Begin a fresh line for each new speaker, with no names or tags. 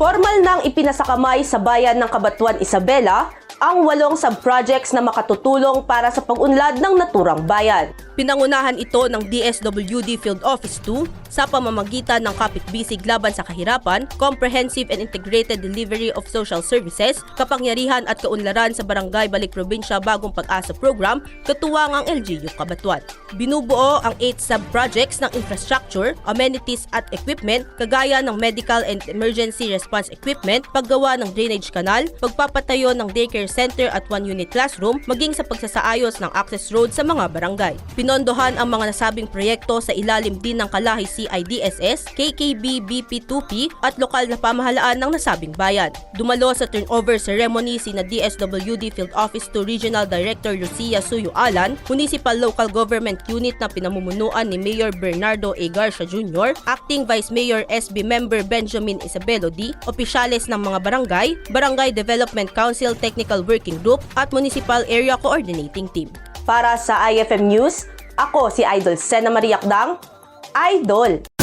Formal nang ipinasakamay sa bayan ng Kabatuan, Isabela ang walong sub-projects na makatutulong para sa pag-unlad ng naturang bayan. Pinangunahan ito ng DSWD Field Office 2 sa pamamagitan ng Kapit-Bisig Laban sa Kahirapan, Comprehensive and Integrated Delivery of Social Services, Kapangyarihan at Kaunlaran sa Barangay Balik Probinsya Bagong Pag-asa Program, katuwang ang LGU Kabatuan. Binubuo ang 8 sub-projects ng infrastructure, amenities at equipment kagaya ng medical and emergency response equipment, paggawa ng drainage canal, pagpapatayo ng daycare center at one-unit classroom, maging sa pagsasaayos ng access road sa mga barangay. Pinondohan ang mga nasabing proyekto sa ilalim din ng Kalahi CIDSS, KKB BP2P at lokal na pamahalaan ng nasabing bayan. Dumalo sa turnover ceremony sina DSWD Field Office 2 Regional Director Lucia Suyo Alan, Municipal Local Government Unit na pinamumunuan ni Mayor Bernardo A. Garcia Jr., Acting Vice Mayor SB Member Benjamin Isabelo D., opisyales ng mga barangay, Barangay Development Council Technical Working Group at Municipal Area Coordinating Team. Para sa IFM News, ako si Idol Sena Mariakdang, Idol!